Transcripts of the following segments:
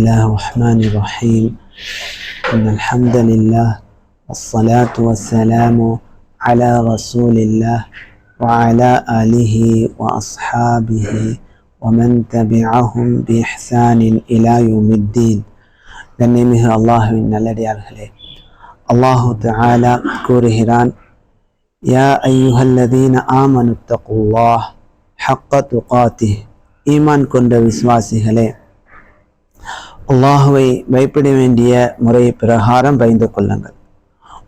الله الرحمن الرحيم إن الحمد لله والصلاة والسلام على رسول الله وعلى آله وأصحابه ومن تبعهم بإحسان إلى يوم الدين لنمه الله إن الذي عليه الله تعالى كوره يا أيها الذين آمنوا اتقوا الله حق تقاته إيمان كن بسواسه عليه அல்லாஹுவை பயப்பட வேண்டிய முறை பிரகாரம் பயந்து கொள்ளுங்கள்.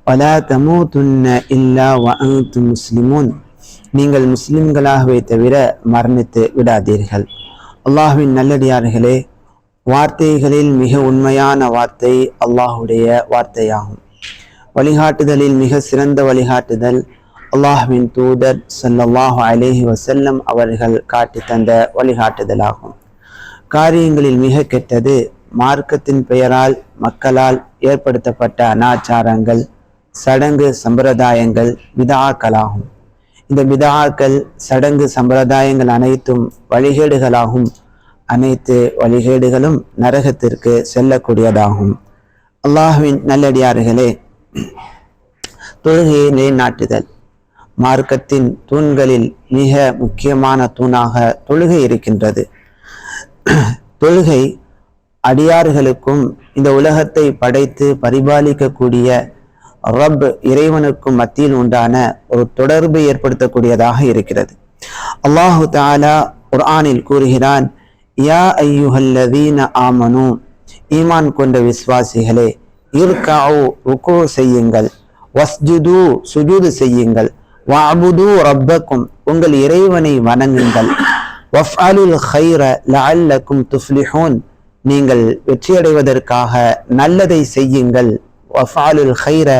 பல தமு துன்ன இல்லா வஅன்து முஸ்லிமூன். நீங்கள் முஸ்லிம்களாகவே தவிர மரணித்து விடாதீர்கள். அல்லாஹுவின் நல்லடியார்களே வார்த்தைகளில் மிக உண்மையான வார்த்தை அல்லாஹுடைய வார்த்தையாகும். வழிகாட்டுதலில் மிக சிறந்த வழிகாட்டுதல் அல்லாஹ்வின் தூதர் சல்லாஹு அலேஹி வசல்லம் அவர்கள் காட்டி தந்த வழிகாட்டுதலாகும். காரியங்களில் மிக கெட்டது மார்க்கத்தின் பெயரால் மக்களால் ஏற்படுத்தப்பட்ட அனாச்சாரங்கள் சடங்கு சம்பிரதாயங்கள் விதாக்களாகும் இந்த விதாக்கள் சடங்கு சம்பிரதாயங்கள் அனைத்தும் வழிகேடுகளாகும். அனைத்து வழிகேடுகளும் நரகத்திற்கு செல்லக்கூடியதாகும். அல்லாஹுவின் நல்லடியார்களே தொழுகையை நிலைநாட்டுதல். மார்க்கத்தின் தூண்களில் மிக முக்கியமான தூணாக தொழுகை இருக்கின்றது. தொழுகை அடியார்களுக்கும் இந்த உலகத்தை படைத்து பரிபாலிக்கக்கூடிய ரப் இறைவனுக்கும் மத்தியில் உண்டான ஒரு தொடர்பை ஏற்படுத்தக்கூடியதாக இருக்கிறது. அல்லாஹு தாலா குர்ஆனில் கூறுகிறான் யா ஐயுஹல்லதீன ஆமனு ஈமான் கொண்ட விஸ்வாசிகளே இர்காவு ருக்கு செய்யுங்கள் வஸ்ஜுது சுஜூது செய்யுங்கள் வாபுது ரப்பக்கும் உங்கள் இறைவனை வணங்குங்கள் வஃஅலுல் ஹைர லஅல்லக்கும் துஃப்லிஹூன் நீங்கள் வெற்றியடைவதற்காக நல்லதை செய்யுங்கள். வஃபாலுல் ஹைர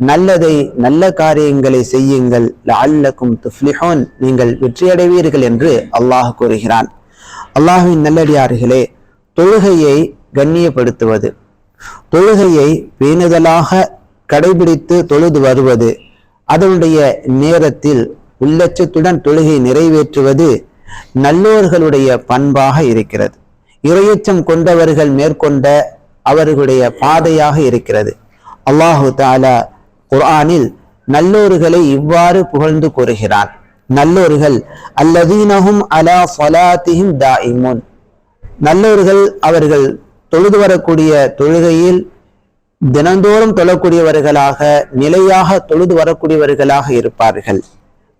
நல்லதை நல்ல காரியங்களை செய்யுங்கள். லஅல்லக்கும் துஃப்லிஹோன் நீங்கள் வெற்றியடைவீர்கள் என்று அல்லாஹ் கூறுகிறான். அல்லாஹ்வின் நல்லடியார்களே தொழுகையை கண்ணியப்படுத்துவது தொழுகையை பேணுதலாக கடைபிடித்து தொழுது வருவது அதனுடைய நேரத்தில் உள்ளச்சத்துடன் தொழுகை நிறைவேற்றுவது நல்லோர்களுடைய பண்பாக இருக்கிறது. இறையச்சம் கொண்டவர்கள் மேற்கொண்ட அவர்களுடைய பாதையாக இருக்கிறது. அல்லாஹு தாலா குர்ஆனில் நல்லோர்களை இவ்வாறு புகழ்ந்து கூறுகிறான். நல்லோர்கள் அல்லதீனஹும் அலா ஃபலாத்திஹிம் தாயிமுன் நல்லோர்கள் அவர்கள் தொழுது வரக்கூடிய தொழுகையில் தினந்தோறும் தொழக்கூடியவர்களாக நிலையாக தொழுது வரக்கூடியவர்களாக இருப்பார்கள்.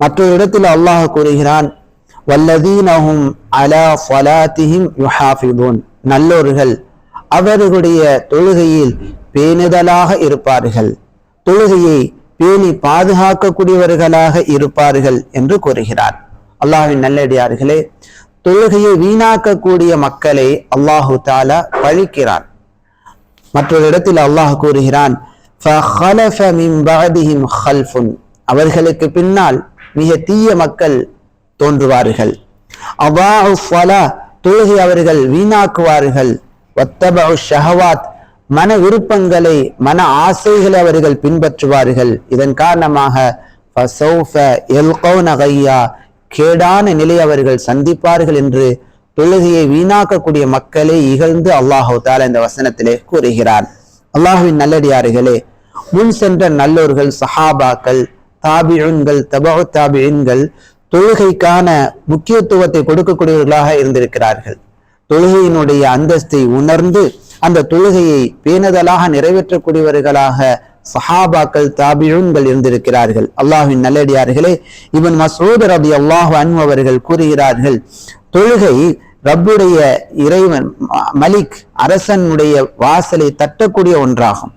மற்றொரு இடத்தில் அல்லாஹ் கூறுகிறான் வல்லதீனஹும் அலா ஃபலாத்திஹிம் யுஹாஃபிதூன் நல்லோர்கள் அவர்களுடைய தொழுகையில் பேணுதலாக இருப்பார்கள். தொழுகையை பேணி பாதுகாக்கக்கூடியவர்களாக இருப்பார்கள் என்று கூறுகிறார். அல்லாஹின் நல்லடியார்களே தொழுகையை வீணாக்கக்கூடிய மக்களை அல்லாஹு தாலா பழிக்கிறார் மற்றொரு இடத்தில் அல்லாஹ் கூறுகிறான் அவர்களுக்கு பின்னால் மிக தீய மக்கள் தோன்றுவார்கள். அவாஉ தொழுகை அவர்கள் வீணாக்குவார்கள். வத்தபு ஷஹவாத் மன விருப்பங்களை மன ஆசைகளை அவர்கள் பின்பற்றுவார்கள். இதன் காரணமாக கேடான நிலை அவர்கள் சந்திப்பார்கள் என்று தொழுகையை வீணாக்கக்கூடிய மக்களை இகழ்ந்து அல்லாஹு தாலா இந்த வசனத்திலே கூறுகிறார். அல்லாஹுவின் நல்லடியார்களே முன் சென்ற நல்லோர்கள் சஹாபாக்கள் தாபியுன்கள் தபு தாபியுன்கள் தொழுகைக்கான முக்கியத்துவத்தை கொடுக்கக்கூடியவர்களாக இருந்திருக்கிறார்கள். தொழுகையினுடைய அந்தஸ்தை உணர்ந்து அந்த தொழுகையை பேணுதலாக நிறைவேற்றக்கூடியவர்களாக சஹாபாக்கள் தாபியூன்கள் இருந்திருக்கிறார்கள். அல்லாஹின் நல்லடியார்களே இவன் மசூத் ரபி அல்லாஹு அன்பு அவர்கள் கூறுகிறார்கள் தொழுகை ரப்புடைய இறைவன் மலிக் அரசனுடைய வாசலை தட்டக்கூடிய ஒன்றாகும்.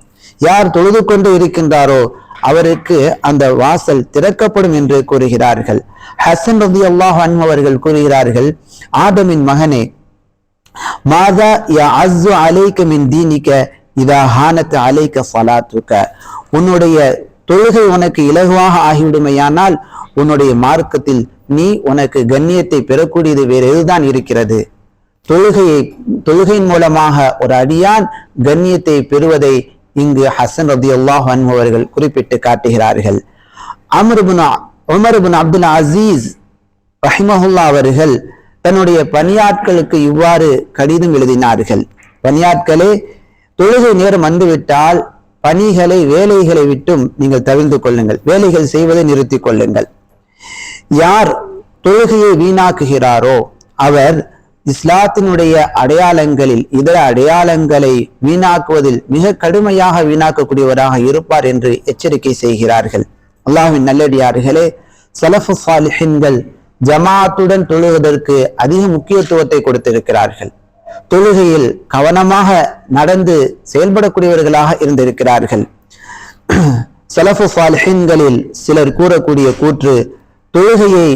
யார் தொழுது கொண்டு இருக்கின்றாரோ அவருக்கு அந்த வாசல் திறக்கப்படும் என்று கூறுகிறார்கள். ஹசன் ரதி அல்லாஹ் அவர்கள் கூறுகிறார்கள் ஆதமின் மகனே மாதா யா அஸ்ஸு அலைக்க மின் தீனிக்க இதா ஹானத்து அலைக்க சலாத்துக்க உன்னுடைய தொழுகை உனக்கு இலகுவாக ஆகிவிடுமையானால் உன்னுடைய மார்க்கத்தில் நீ உனக்கு கண்ணியத்தை பெறக்கூடியது வேறு எதுதான் இருக்கிறது? தொழுகையை தொழுகையின் மூலமாக ஒரு அடியான் கண்ணியத்தை பெறுவதை இங்கு ஹசன் ரதி அல்லாஹ் அவர்கள் குறிப்பிட்டு காட்டுகிறார்கள். அமருபுனா உமருபுன் அப்துல் அசீஸ் ரஹிமஹுல்லா அவர்கள் தன்னுடைய பணியாட்களுக்கு இவ்வாறு கடிதம் எழுதினார்கள். பணியாட்களே தொழுகை நேரம் வந்துவிட்டால் பணிகளை வேலைகளை விட்டும் நீங்கள் தவிர்த்து கொள்ளுங்கள். வேலைகள் செய்வதை நிறுத்திக் கொள்ளுங்கள். யார் தொழுகையை வீணாக்குகிறாரோ அவர் இஸ்லாத்தினுடைய அடையாளங்களில் இதர அடையாளங்களை வீணாக்குவதில் மிக கடுமையாக வீணாக்கக்கூடியவராக இருப்பார் என்று எச்சரிக்கை செய்கிறார்கள். அல்லாஹின் நல்லடியார்களே சலஃபு சாலிஹின்கள் ஜமாத்துடன் தொழுவதற்கு அதிக முக்கியத்துவத்தை கொடுத்திருக்கிறார்கள். தொழுகையில் கவனமாக நடந்து செயல்படக்கூடியவர்களாக இருந்திருக்கிறார்கள். சலஃபு சாலிஹின்களில் சிலர் கூறக்கூடிய கூற்று தொழுகையை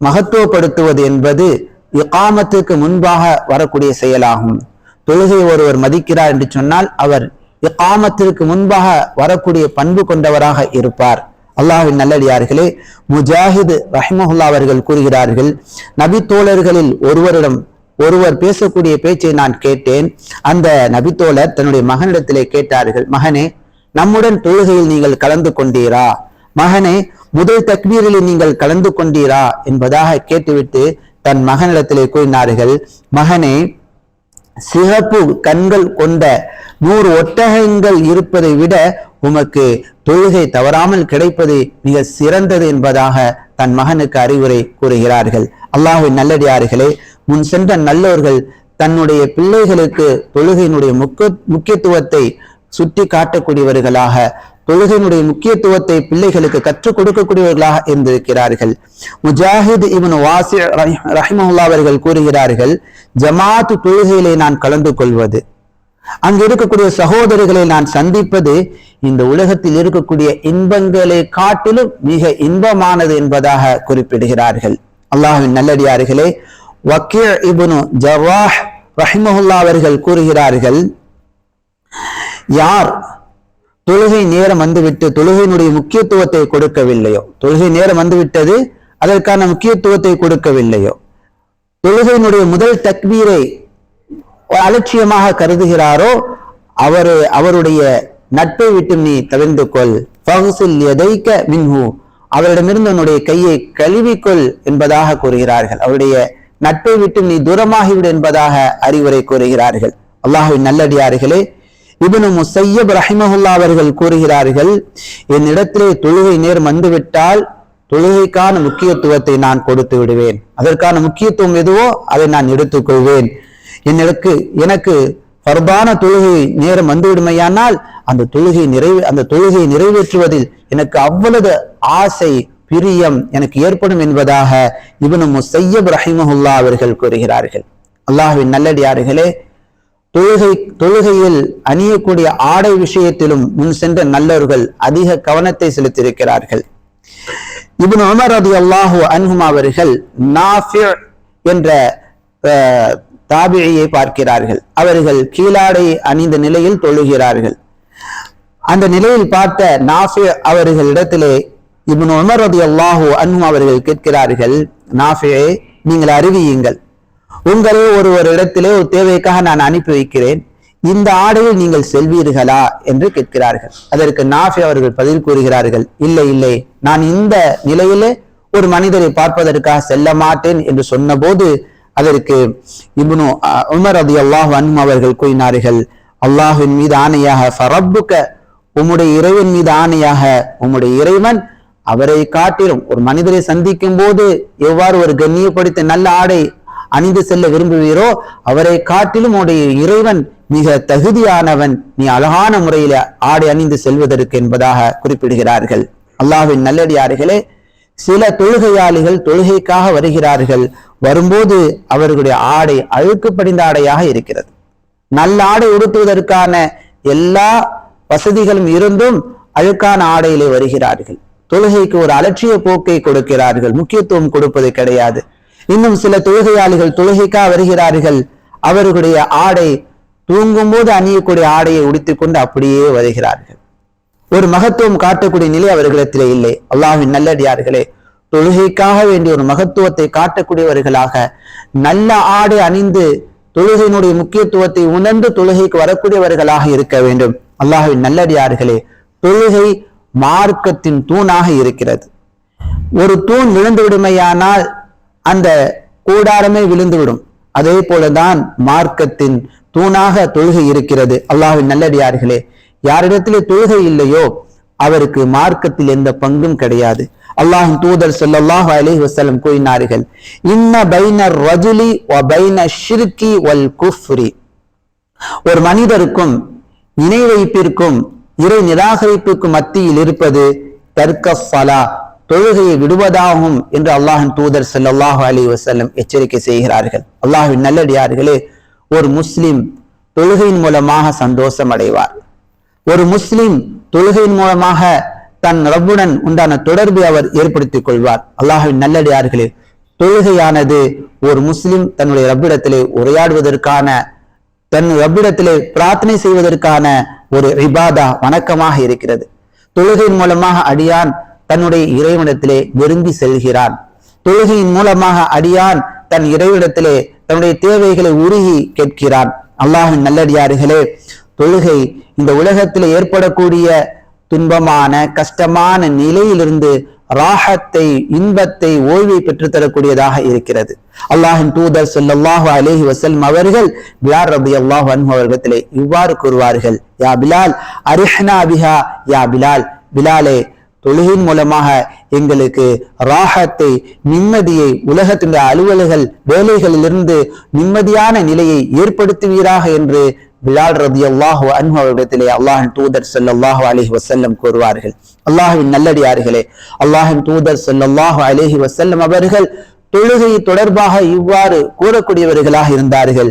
மகத்துவப்படுத்துவது என்பது இகாமத்துக்கு முன்பாக வரக்கூடிய செயலாகும். தொழுகை ஒருவர் மதிக்கிறார் என்று சொன்னால் அவர் இகாமத்திற்கு முன்பாக வரக்கூடிய பண்பு கொண்டவராக இருப்பார். அல்லாஹின் நல்லடியார்களே முஜாஹிது ரஹ்மஹுல்லா அவர்கள் கூறுகிறார்கள் நபித்தோழர்களில் ஒருவரிடம் ஒருவர் பேசக்கூடிய பேச்சை நான் கேட்டேன். அந்த நபித்தோழர் தன்னுடைய மகனிடத்திலே கேட்டார்கள் மகனே நம்முடன் தொழுகையில் நீங்கள் கலந்து கொண்டீரா? மகனே முதல் தக்மீரில் நீங்கள் கலந்து கொண்டீரா? என்பதாக கேட்டுவிட்டு தன் மகனிடத்திலே கூறினார்கள் மகனே சிறப்பு கண்கள் கொண்ட நூறு ஒட்டகங்கள் இருப்பதை விட உமக்கு தொழுகை தவறாமல் கிடைப்பது மிக சிறந்தது என்பதாக தன் மகனுக்கு அறிவுரை கூறுகிறார்கள். அல்லாஹின் நல்லடியார்களே முன் சென்ற நல்லோர்கள் தன்னுடைய பிள்ளைகளுக்கு தொழுகையினுடைய முக்கிய முக்கியத்துவத்தை சுட்டி காட்டக்கூடியவர்களாக தொழுகையினுடைய முக்கியத்துவத்தை பிள்ளைகளுக்கு கற்றுக் கொடுக்கக்கூடியவர்களாக இருந்திருக்கிறார்கள். முஜாஹித் இவன் வாசி ரஹிமஹுல்லா அவர்கள் கூறுகிறார்கள் ஜமாத் தொழுகையிலே நான் கலந்து கொள்வது அங்கு இருக்கக்கூடிய சகோதரர்களை நான் சந்திப்பது இந்த உலகத்தில் இருக்கக்கூடிய இன்பங்களை காட்டிலும் மிக இன்பமானது என்பதாக குறிப்பிடுகிறார்கள். அல்லாஹின் நல்லடியார்களே வக்கீர் இபுனு ஜவாஹ் ரஹிமஹுல்லா அவர்கள் கூறுகிறார்கள் யார் தொழுகை நேரம் வந்துவிட்டு தொழுகையினுடைய முக்கியத்துவத்தை கொடுக்கவில்லையோ? தொழுகை நேரம் வந்துவிட்டது அதற்கான முக்கியத்துவத்தை கொடுக்கவில்லையோ? தொழுகையினுடைய முதல் தக்வீரை அலட்சியமாக கருதுகிறாரோ அவரு அவருடைய நட்பை விட்டு நீ தவிர்ந்து கொள். ஃபஹ்சில் எதைக்க மின்ஹு. அவரிடமிருந்து உன்னுடைய கையை கழுவிக்கொள் என்பதாக கூறுகிறார்கள். அவருடைய நட்பை விட்டு நீ தூரமாகிவிடு என்பதாக அறிவுரை கூறுகிறார்கள். அல்லாஹுவின் நல்லடியார்களே இபனு முசையப் ரஹிமஹுல்லா அவர்கள் கூறுகிறார்கள் என்னிடத்திலே தொழுகை நேர் வந்துவிட்டால் தொழுகைக்கான முக்கியத்துவத்தை நான் கொடுத்து விடுவேன். அதற்கான முக்கியத்துவம் எதுவோ அதை நான் எடுத்துக்கொள்வேன். எனக்கு எனக்கு பர்பான தொழுகை நேரம் வந்துவிடுமையானால் அந்த தொழுகை நிறைவே அந்த தொழுகையை நிறைவேற்றுவதில் எனக்கு அவ்வளவு ஆசை பிரியம் எனக்கு ஏற்படும் என்பதாக இவனு முசையப் ரஹிமஹுல்லா அவர்கள் கூறுகிறார்கள். அல்லாஹ்வின் நல்லடியார்களே தொழுகை தொழுகையில் அணியக்கூடிய ஆடை விஷயத்திலும் முன் சென்ற நல்லவர்கள் அதிக கவனத்தை செலுத்தியிருக்கிறார்கள். இபின் உமர் ரதி அல்லாஹு அன்ஹும் அவர்கள் நாஃபி என்ற அஹ், தாபியை பார்க்கிறார்கள். அவர்கள் கீழாடை அணிந்த நிலையில் தொழுகிறார்கள். அந்த நிலையில் பார்த்த நாஃபி அவர்களிடத்திலே இபின் உமர் ரதி அல்லாஹு அன்ஹும் அவர்கள் கேட்கிறார்கள் நாஃபியே நீங்கள் அறிவியுங்கள் உங்களை ஒரு ஒரு இடத்திலே ஒரு தேவைக்காக நான் அனுப்பி வைக்கிறேன். இந்த ஆடையில் நீங்கள் செல்வீர்களா? என்று கேட்கிறார்கள். அதற்கு நாஃபி அவர்கள் பதில் கூறுகிறார்கள் இல்லை இல்லை. நான் இந்த நிலையிலே ஒரு மனிதரை பார்ப்பதற்காக செல்ல மாட்டேன் என்று சொன்னபோது அதற்கு இப்னு அஹ், உமர் ரதி அல்லாஹ் அவர்கள் கூறினார்கள் அல்லாஹின் மீது ஆணையாக ஃபரப்புக்க உம்முடைய இறைவன் மீது ஆணையாக உம்முடைய இறைவன் அவரை காட்டிலும் ஒரு மனிதரை சந்திக்கும் போது எவ்வாறு ஒரு கண்ணியப்படுத்த நல்ல ஆடை அணிந்து செல்ல விரும்புவீரோ அவரை காட்டிலும் உடைய இறைவன் மிக தகுதியானவன். நீ அழகான முறையில ஆடை அணிந்து செல்வதற்கு என்பதாக குறிப்பிடுகிறார்கள். அல்லாஹின் நல்லடியார்களே சில தொழுகையாளிகள் தொழுகைக்காக வருகிறார்கள். வரும்போது அவர்களுடைய ஆடை அழுக்கு படிந்த ஆடையாக இருக்கிறது. நல்ல ஆடை உடுத்துவதற்கான எல்லா வசதிகளும் இருந்தும் அழுக்கான ஆடையிலே வருகிறார்கள். தொழுகைக்கு ஒரு அலட்சிய போக்கை கொடுக்கிறார்கள். முக்கியத்துவம் கொடுப்பது கிடையாது. இன்னும் சில தொழுகையாளிகள் தொழுகைக்காக வருகிறார்கள். அவர்களுடைய ஆடை தூங்கும்போது அணியக்கூடிய ஆடையை உடுத்திக்கொண்டு அப்படியே வருகிறார்கள். ஒரு மகத்துவம் காட்டக்கூடிய நிலை அவர்களிடத்திலே இல்லை. அல்லாஹின் நல்லடியார்களே தொழுகைக்காக வேண்டிய ஒரு மகத்துவத்தை காட்டக்கூடியவர்களாக நல்ல ஆடை அணிந்து தொழுகையினுடைய முக்கியத்துவத்தை உணர்ந்து தொழுகைக்கு வரக்கூடியவர்களாக இருக்க வேண்டும். அல்லாஹின் நல்லடியார்களே தொழுகை மார்க்கத்தின் தூணாக இருக்கிறது. ஒரு தூண் விழுந்து விடுமையானால் அந்த கூடாரமே விழுந்துவிடும். அதே போலதான் மார்க்கத்தின் தூணாக தொழுகை இருக்கிறது. அல்லாஹின் நல்லடியார்களே யாரிடத்திலே தொழுகை இல்லையோ அவருக்கு மார்க்கத்தில் எந்த பங்கும் கிடையாது. அல்லாஹின் தூதர் ஸல்லல்லாஹு அலி வசலம் கூறினார்கள் இன்ன பைன ரஜுலி பைன ஷிர்கி வல் குஃப்ரி. ஒரு மனிதருக்கும் இணை வைப்பிற்கும் இறை நிராகரிப்புக்கு மத்தியில் இருப்பது தர்க்க தொழுகையை விடுவதாகும் என்று அல்லாஹின் தூதர் ஸல்லல்லாஹு அலி வசல்லம் எச்சரிக்கை செய்கிறார்கள். அல்லாஹின் நல்லடியார்களே ஒரு முஸ்லிம் தொழுகையின் மூலமாக சந்தோஷம் அடைவார் ஒரு முஸ்லிம் தொழுகையின் மூலமாக தன் ரப்புடன் உண்டான தொடர்பை அவர் ஏற்படுத்திக் கொள்வார். அல்லாஹின் நல்லடியார்களே தொழுகையானது ஒரு முஸ்லிம் தன்னுடைய ரப்பிடத்திலே உரையாடுவதற்கான தன் ரப்பிடத்திலே பிரார்த்தனை செய்வதற்கான ஒரு ரிபாதா வணக்கமாக இருக்கிறது. தொழுகையின் மூலமாக அடியான் தன்னுடைய இறைவனத்திலே விரும்பி செல்கிறான். தொழுகையின் மூலமாக அடியான் தன் இறைவிடத்திலே தன்னுடைய தேவைகளை உருகி கேட்கிறான். அல்லாஹின் நல்லடியார்களே தொழுகை இந்த உலகத்தில் ஏற்படக்கூடிய துன்பமான கஷ்டமான நிலையிலிருந்து ராகத்தை இன்பத்தை ஓய்வை பெற்றுத்தரக்கூடியதாக இருக்கிறது. அல்லாஹின் தூதர் ஸல்லல்லாஹு அலேஹி வசல்ம் அவர்கள் பிலால் ரலியல்லாஹு அன்ஹு அவர்களிடத்திலே இவ்வாறு கூறுவார்கள். யா பிலால் அரிஹனா பிஹா யா பிலால். பிலாலே தொழுகையின் மூலமாக எங்களுக்கு ராகத்தை நிம்மதியை உலகத்தினுடைய அலுவல்கள் வேலைகளிலிருந்து நிம்மதியான நிலையை ஏற்படுத்துவீராக என்று பிலால் ரதி அல்லாஹு அன்ஹு அல்லாஹின் தூதர் ஸல்லல்லாஹு அலஹி வசல்லம் கூறுவார்கள். அல்லாஹ்வின் நல்லடியார்களே அல்லாஹின் தூதர் செல்லல்லாஹு அலஹி வசல்லம் அவர்கள் தொழுகை தொடர்பாக இவ்வாறு கூறக்கூடியவர்களாக இருந்தார்கள்.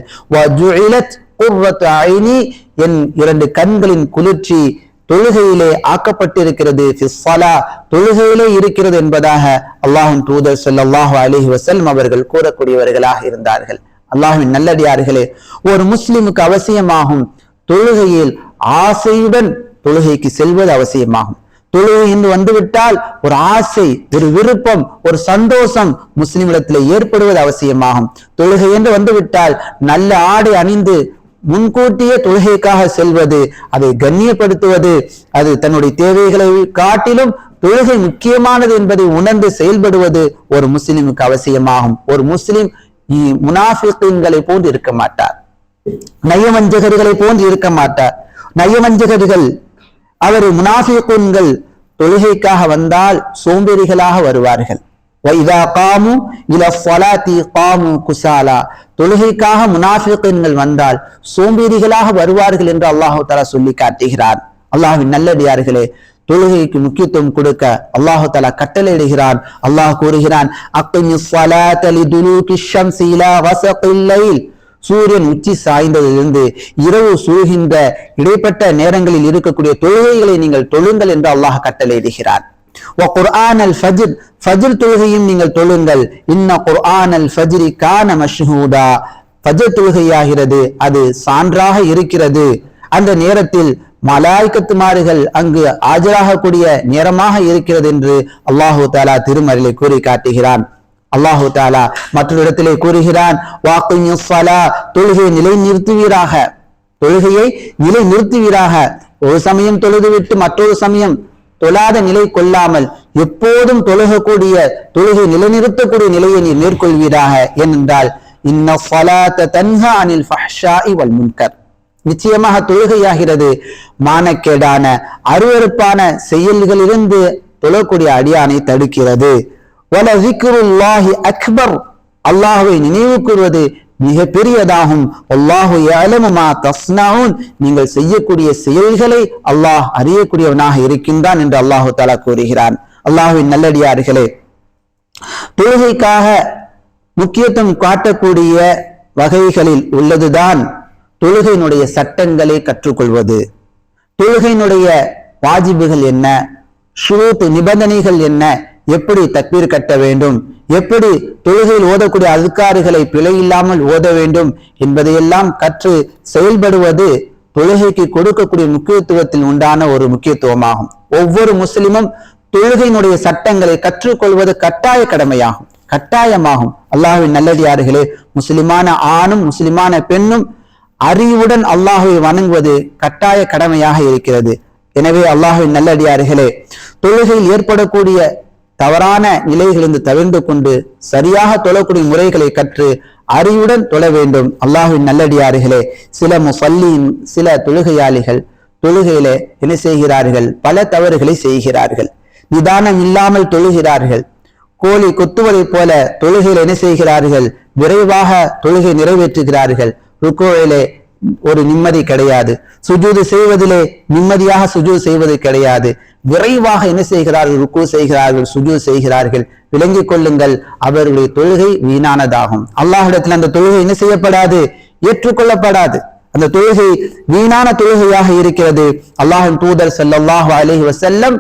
என் இரண்டு கண்களின் குளிர்ச்சி தொழுகையிலே ஆக்கப்பட்டிருக்கிறது தொழுகையிலே இருக்கிறது என்பதாக அல்லாஹும் தூதர் சொல்லாஹு அலி வசல்லம் அவர்கள் கூறக்கூடியவர்களாக இருந்தார்கள். அல்லாஹின் நல்லடியார்களே ஒரு முஸ்லிமுக்கு அவசியமாகும் தொழுகையில் ஆசையுடன் தொழுகைக்கு செல்வது அவசியமாகும். தொழுகை என்று வந்துவிட்டால் ஒரு ஆசை ஒரு விருப்பம் ஒரு சந்தோஷம் முஸ்லிமிடத்தில் ஏற்படுவது அவசியமாகும். தொழுகை என்று வந்துவிட்டால் நல்ல ஆடை அணிந்து முன்கூட்டியே தொழுகைக்காக செல்வது அதை கண்ணியப்படுத்துவது அது தன்னுடைய தேவைகளை காட்டிலும் தொழுகை முக்கியமானது என்பதை உணர்ந்து செயல்படுவது ஒரு முஸ்லிமுக்கு அவசியமாகும். ஒரு முஸ்லிம் முனாஃபிகளை போன்று இருக்க மாட்டார். நயவஞ்சகர்களை போன்று இருக்க மாட்டார். நயவஞ்சகர்கள் அவர் முனாஃபிகுன்கள் தொழுகைக்காக வந்தால் சோம்பேறிகளாக வருவார்கள். வைதா காமு இல ஃபலாத்தி காமு குசாலா தொழுகைக்காக முனாஃபிகுன்கள் வந்தால் சோம்பேறிகளாக வருவார்கள் என்று அல்லாஹு தலா சொல்லி காட்டுகிறார் அல்லாஹின் நல்லடியார்களே தொழுகைக்கு முக்கியத்துவம் கொடுக்க அல்லாஹு தலா கட்டளையிடுகிறான். அல்லாஹ் கூறுகிறான் சூரியன் உச்சி சாய்ந்ததிலிருந்து இரவு சூழ்கின்ற இடைப்பட்ட நேரங்களில் இருக்கக்கூடிய தொழுகைகளை நீங்கள் தொழுங்கள் என்று அல்லாஹ் கட்டளையிடுகிறான். குர்ஆன் அல் ஃபஜ்ர் ஃபஜ்ர் தொழுகையும் நீங்கள் தொழுங்கள். இன்ன குர்ஆன் அல் ஃபஜ்ரி கான மஷ்ஹூதா ஃபஜ்ர் தொழுகையாகிறது. அது சான்றாக இருக்கிறது. அந்த நேரத்தில் மலாய்க்கத்துமாறுகள் அங்கு ஆஜராகக்கூடிய நேரமாக இருக்கிறது என்று அல்லாஹு தாலா திருமறையிலே கூறி காட்டுகிறான் அல்லாஹு தாலா மற்றொரு இடத்திலே கூறுகிறான் வாக்கு தொழுகையை நிலை நிறுத்துவீராக தொழுகையை நிலை நிறுத்துவீராக ஒரு சமயம் தொழுதுவிட்டு மற்றொரு சமயம் தொழாத நிலை கொள்ளாமல் எப்போதும் தொழுகக்கூடிய தொழுகை நிலைநிறுத்தக்கூடிய நிலையை நீர் மேற்கொள்வீராக. ஏனென்றால் இன்ன ஃபலாத்த தன்ஹா அனில் முன்கர். நிச்சயமாக தொழுகையாகிறது. மானக்கேடான அருவருப்பான செயல்களிலிருந்து தொழக்கூடிய அடியானை தடுக்கிறது. வல அக்பர். அல்லாஹுவை நினைவு கூறுவது மிக பெரியதாகும் அல்லாஹு யஅலமு மா நீங்கள் செய்யக்கூடிய செயல்களை அல்லாஹ் அறியக்கூடியவனாக இருக்கின்றான் என்று அல்லாஹு தாலா கூறுகிறான். அல்லாஹுவின் நல்லடியார்களே தொழுகைக்காக முக்கியத்துவம் காட்டக்கூடிய வகைகளில் உள்ளதுதான் தொழுகையினுடைய சட்டங்களை கற்றுக்கொள்வது. தொழுகையினுடைய வாஜிபுகள் என்ன? ஷுரூத் நிபந்தனைகள் என்ன? எப்படி தக்பீர் கட்ட வேண்டும்? எப்படி தொழுகையில் ஓதக்கூடிய அதுக்காறுகளை பிழை இல்லாமல் ஓத வேண்டும்? என்பதையெல்லாம் கற்று செயல்படுவது தொழுகைக்கு கொடுக்கக்கூடிய முக்கியத்துவத்தில் உண்டான ஒரு முக்கியத்துவமாகும். ஒவ்வொரு முஸ்லிமும் தொழுகையினுடைய சட்டங்களை கற்றுக்கொள்வது கட்டாய கடமையாகும். கட்டாயமாகும். அல்லாஹுவின் நல்லடியார்களே முஸ்லிமான ஆணும் முஸ்லிமான பெண்ணும் அறிவுடன் அல்லாஹுவை வணங்குவது கட்டாய கடமையாக இருக்கிறது. எனவே அல்லாஹுவின் நல்லடியார்களே தொழுகையில் ஏற்படக்கூடிய தவறான நிலைகளிலிருந்து தவிர்ந்து கொண்டு சரியாக தொழக்கூடிய முறைகளை கற்று அறிவுடன் தொழ வேண்டும். அல்லாஹின் நல்லடியார்களே சில முசல்லியின் சில தொழுகையாளிகள் தொழுகையில என்ன செய்கிறார்கள்? பல தவறுகளை செய்கிறார்கள். நிதானம் இல்லாமல் தொழுகிறார்கள். கோழி கொத்துவதைப் போல தொழுகையில் என்ன செய்கிறார்கள்? விரைவாக தொழுகை நிறைவேற்றுகிறார்கள். ருக்கோவிலே ஒரு நிம்மதி கிடையாது. சுஜூது செய்வதிலே நிம்மதியாக சுஜூது செய்வது கிடையாது. விரைவாக என்ன செய்கிறார்கள்? ருக்கு செய்கிறார்கள் சுஜூ செய்கிறார்கள். விளங்கிக் கொள்ளுங்கள் அவர்களுடைய தொழுகை வீணானதாகும். அல்லாஹிடத்தில் அந்த தொழுகை என்ன செய்யப்படாது? ஏற்றுக்கொள்ளப்படாது. அந்த தொழுகை வீணான தொழுகையாக இருக்கிறது. அல்லாஹின் தூதர் ஸல்லல்லாஹு அலைஹி வசல்லம்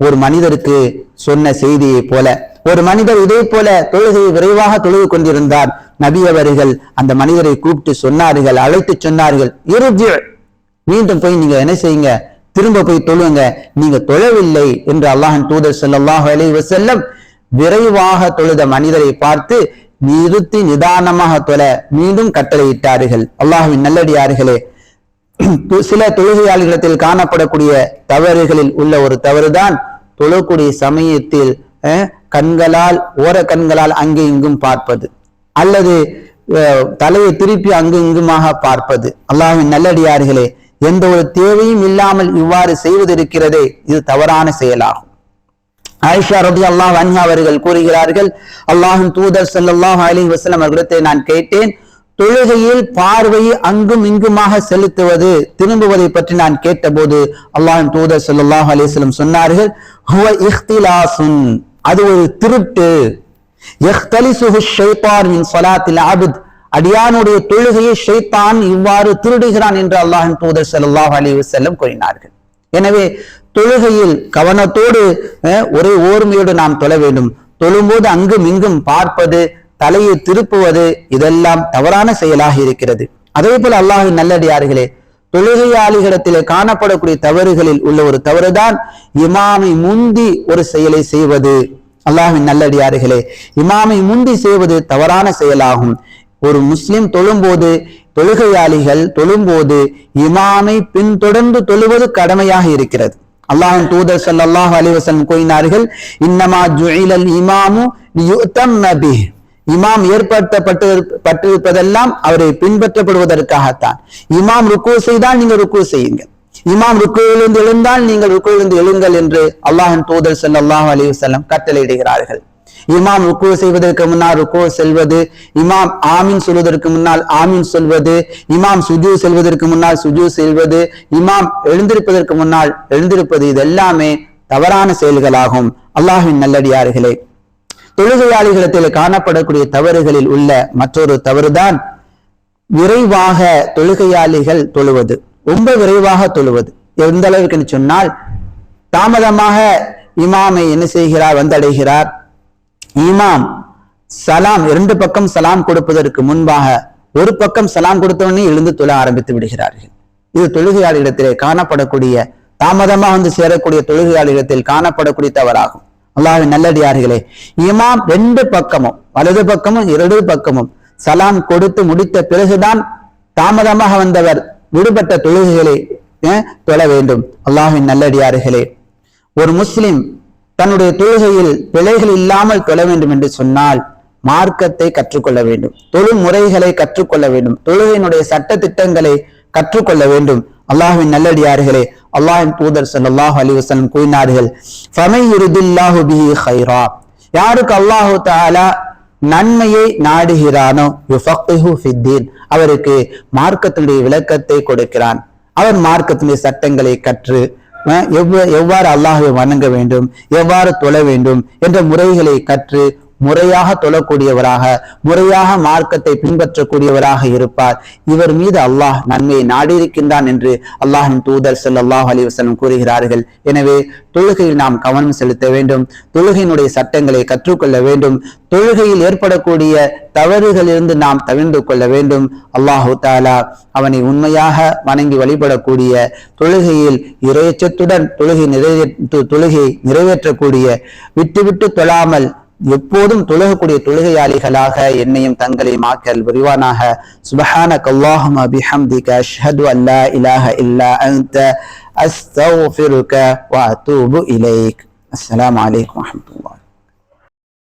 ஒரு மனிதருக்கு சொன்ன செய்தியை போல. ஒரு மனிதர் இதே போல தொழுகையை விரைவாக தொழுது கொண்டிருந்தார். நபி அவர்கள் அந்த மனிதரை கூப்பிட்டு சொன்னார்கள் அழைத்து சொன்னார்கள் இறுதி மீண்டும் போய் நீங்க என்ன செய்யுங்க? திரும்ப போய் தொழுங்க. நீங்க தொழவில்லை என்று அல்லாஹன் தூதர் சொல்லாஹ் அலி வசல்லம் விரைவாக தொழுத மனிதரை பார்த்து நிறுத்தி நிதானமாக தொழ. மீண்டும் கட்டளையிட்டார்கள். அல்லாஹுவின் நல்லடியார்களே சில தொழுகையாளர்களிடத்தில் காணப்படக்கூடிய தவறுகளில் உள்ள ஒரு தவறுதான் தொழக்கூடிய சமயத்தில் கண்களால் ஓர கண்களால் அங்கே இங்கும் பார்ப்பது. அல்லது தலையை திருப்பி அங்கு இங்குமாக பார்ப்பது. அல்லாஹின் நல்லடியார்களே எந்த ஒரு தேவையும் இல்லாமல் இவ்வாறு செய்வது இருக்கிறதே இது தவறான செயலாகும். ஆயிஷா ரபி அல்லாஹ் அன்ஹா அவர்கள் கூறுகிறார்கள் அல்லாஹின் தூதர் சல்லாஹ் அலி வசலம் அவர்களிடத்தை நான் கேட்டேன் தொழுகையில் பார்வையை அங்கும் இங்குமாக செலுத்துவது திரும்புவதை பற்றி நான் கேட்டபோது அல்லாஹின் தூதர் சல்லாஹ் அலிஸ்லம் சொன்னார்கள் அது ஒரு திருட்டு. யஹ்தலிசுஹு ஷைத்தான் மின் ஸலாத்தில் அப்த். அடியானுடைய தொழுகையை ஷைத்தான் இவ்வாறு திருடுகிறான் என்று அல்லாஹின் தூதர் ஸல்லல்லாஹு அலி வஸல்லம் கூறினார்கள். எனவே தொழுகையில் கவனத்தோடு அஹ், ஒரே ஓர்மையோடு நாம் தொழ வேண்டும். தொழும்போது அங்கும் இங்கும் பார்ப்பது தலையை திருப்புவது இதெல்லாம் தவறான செயலாக இருக்கிறது. அதே போல அல்லாஹின் நல்லடியார்களே தொழுகையாளிகளிடத்திலே காணப்படக்கூடிய தவறுகளில் உள்ள ஒரு தவறுதான் இமாமை முந்தி ஒரு செயலை செய்வது. அல்லாஹின் நல்லடியார்களே இமாமை முந்தி செய்வது தவறான செயலாகும். ஒரு முஸ்லிம் தொழும்போது தொழுகையாளிகள் தொழும்போது இமாமை பின்தொடர்ந்து தொழுவது கடமையாக இருக்கிறது. அல்லாஹின் தூதர் ஸல்லல்லாஹு அலைஹி கூறினார்கள் இன்னமா ஜுயிலல் இமாமு லியுத்தம்ம நபி இமாம் ஏற்படுத்தப்பட்டு பட்டிருப்பதெல்லாம் அவரை பின்பற்றப்படுவதற்காகத்தான். இமாம் ருக்கு செய்தால் நீங்க ருக்கு செய்யுங்கள். இமாம் ருக்குவிலிருந்து எழுந்தால் நீங்கள் ருக்குவிலிருந்து எழுங்கள் என்று அல்லாஹின் தூதர் ஸல்லல்லாஹு அலைஹி வஸல்லம் கட்டளையிடுகிறார்கள். இமாம் ருக்கு செய்வதற்கு முன்னால் ருக்கு செல்வது இமாம் ஆமீன் சொல்வதற்கு முன்னால் ஆமீன் சொல்வது இமாம் சுஜூ செல்வதற்கு முன்னால் சுஜூ செல்வது இமாம் எழுந்திருப்பதற்கு முன்னால் எழுந்திருப்பது இதெல்லாமே தவறான செயல்களாகும். அல்லாஹின் நல்லடியார்களே. தொழுகையாளிகளிடத்தில் காணப்படக்கூடிய தவறுகளில் உள்ள மற்றொரு தவறுதான் விரைவாக தொழுகையாளிகள் தொழுவது. ரொம்ப விரைவாக தொழுவது. எந்த அளவுக்கு சொன்னால் தாமதமாக இமாமை என்ன செய்கிறார் வந்தடைகிறார். இமாம் சலாம் இரண்டு பக்கம் சலாம் கொடுப்பதற்கு முன்பாக ஒரு பக்கம் சலாம் கொடுத்தவனே எழுந்து தொழ ஆரம்பித்து விடுகிறார்கள். இது தொழுகையாளிடத்திலே காணப்படக்கூடிய தாமதமாக வந்து சேரக்கூடிய தொழுகையாளிடத்தில் காணப்படக்கூடிய தவறாகும். அல்லாஹ்வின் நல்லடியார்களே இமாம் ரெண்டு பக்கமும் வலது பக்கமும் இரண்டு பக்கமும் சலாம் கொடுத்து முடித்த பிறகுதான் தாமதமாக வந்தவர் விடுபட்ட தொழுகைகளை தொழ வேண்டும். அல்லாஹின் நல்லடியார்களே ஒரு முஸ்லிம் தன்னுடைய தொழுகையில் பிழைகள் இல்லாமல் தொழ வேண்டும் என்று சொன்னால் மார்க்கத்தை கற்றுக்கொள்ள வேண்டும். தொழில் முறைகளை கற்றுக்கொள்ள வேண்டும். தொழுகையினுடைய சட்ட திட்டங்களை கற்றுக்கொள்ள வேண்டும். அல்லாஹுவின் நல்லடியார்களே அல்லாஹின் தூதர் ஸல்லல்லாஹு அலி வசலம் கூறினார்கள் யாருக்கு அல்லாஹு தாலா நன்மையை நாடுகிறானோ அவருக்கு மார்க்கத்தினுடைய விளக்கத்தை கொடுக்கிறான். அவன் மார்க்கத்தினுடைய சட்டங்களை கற்று எவ்வாறு அல்லாஹை வணங்க வேண்டும் எவ்வாறு தொழ வேண்டும் என்ற முறைகளை கற்று முறையாக தொழக்கூடியவராக முறையாக மார்க்கத்தை பின்பற்றக்கூடியவராக இருப்பார். இவர் மீது அல்லாஹ் நன்மையை நாடியிருக்கின்றான் என்று அல்லாஹின் தூதர் சல்லாஹ் அலி வசலம் கூறுகிறார்கள். எனவே தொழுகையில் நாம் கவனம் செலுத்த வேண்டும். தொழுகையினுடைய சட்டங்களை கற்றுக்கொள்ள வேண்டும். தொழுகையில் ஏற்படக்கூடிய தவறுகளிலிருந்து நாம் தவிர்ந்து கொள்ள வேண்டும். அல்லாஹு தாலா அவனை உண்மையாக வணங்கி வழிபடக்கூடிய தொழுகையில் இறையச்சத்துடன் தொழுகை நிறைவேற்று தொழுகை நிறைவேற்றக்கூடிய விட்டுவிட்டு தொழாமல் எப்போதும் தொழுகக்கூடிய தொழுகையாளிகளாக என்னையும் தங்களையும் ஆக்கல் விரிவானாக சுபஹான கல்லாஹும் பிஹம்திக அஷ்ஹது அல்லா இலாஹ இல்லா அந்த அஸ்தௌஃபிருக வ அத்தூபு இலைக். அஸ்ஸலாமு அலைக்கும் வரஹ்மத்துல்லாஹி